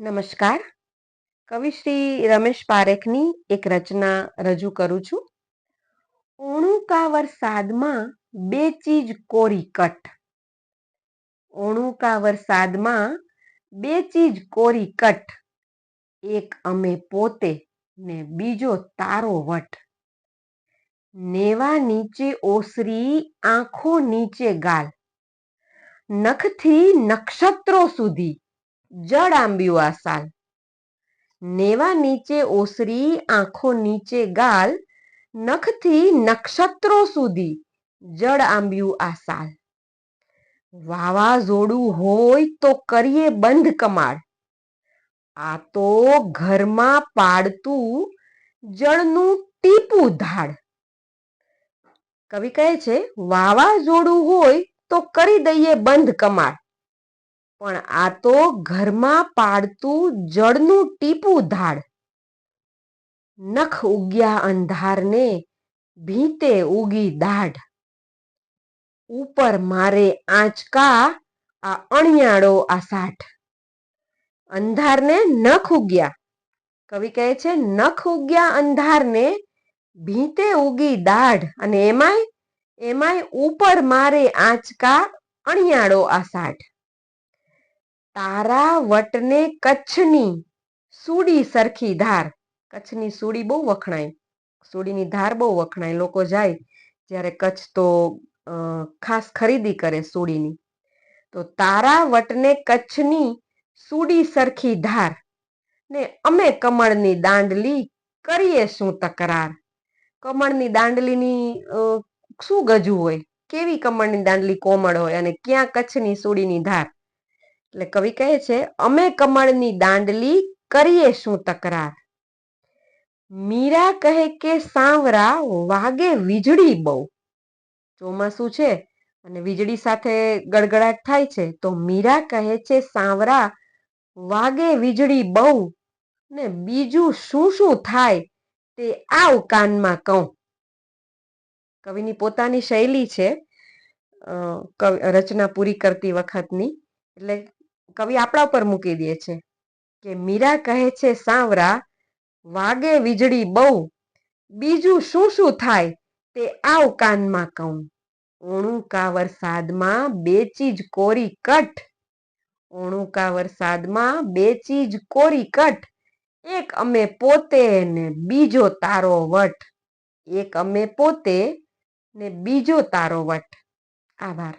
નમસ્કાર. કવિ શ્રી રમેશ પારેખની એક રચના રજૂ કરું છું. ઓણુકા વરસાદમાં બે ચીજ કોરી કટ ઓણુકા વરસાદમાં બે ચીજ કોરી કટ એક અમે પોતે ને બીજો તારો વટ નેવા નીચે ઓસરી, આંખો નીચે ગાલ. નખથી નક્ષત્રો સુધી જડ આંબ્યું આ સાલ. નેવા નીચે ઓસરી, આંખો નીચે ગાલ, નખથી નક્ષત્રો સુધી જડ આંબ્યું આ સાલ. વાવાઝોડું હોય તો કરીએ બંધ કમાડ આ તો ઘરમાં પાડતું જળનું ટીપું ધાડ. કવિ કહે છે વાવાઝોડું હોય તો કરી દઈએ બંધ કમાડ પણ આ તો ઘરમાં પાડતું જળનું ટીપું ધાડ. નખ ઉગ્યા અંધારને ભીતે ઉગી દાઢ. ઉપર મારે આંચકા, આ અણિયાળો, આ સાઠ. અંધારને નખ ઉગ્યા. કવિ કહે છે, નખ ઉગ્યા અંધારને ભીતે ઉગી દાઢ. અને એમાંય એમાંય ઉપર મારે આંચકા, અણિયાળો, આ સાઠ. તારા વટને કચ્છની સુડી સરખી ધાર. કચ્છની સુડી બહુ વખણાય. સુડીની ધાર બહુ વખણાય. લોકો જાય જ્યારે કચ્છ તો ખાસ ખરીદી કરે સુડીની. તો તારા વટને કચ્છની સુડી સરખી ધાર. ને અમે કમળની દાંડલી કરીએ શું તકરાર? કમળની દાંડલીની શું ગજુ હોય? કેવી કમળની દાંડલી કોમળ હોય અને ક્યાં કચ્છની સુડીની ધાર? એટલે કવિ કહે છે, અમે કમળની દાંડલી કરીએ શું તકરાર? મીરા કહે કે સાંવરા વાગે વીજળી બહુ. ચોમાસું છે અને વીજળી સાથે ગડગડાટ થાય છે, તો મીરા કહે છે, સાંવરા વાગે વીજળી બહુ. ને બીજું શું શું થાય તે આવ કાનમાં કહું. કવિની પોતાની શૈલી છે રચના પૂરી કરતી વખતની. એટલે કવિ આપણા ઉપર મૂકી દે છે કે મીરા કહે છે, સાંવરા, વાગે વીજળી બહુ, બીજું શું શું થાય તે આવ કાનમાં કહું. ઓણુકા વરસાદમાં બે ચીજ કોરી કટ ઓણુકા વરસાદમાં બે ચીજ કોરી કટ એક અમે પોતે ને બીજો તારો વટ, એક અમે પોતે ને બીજો તારો વટ. આભાર.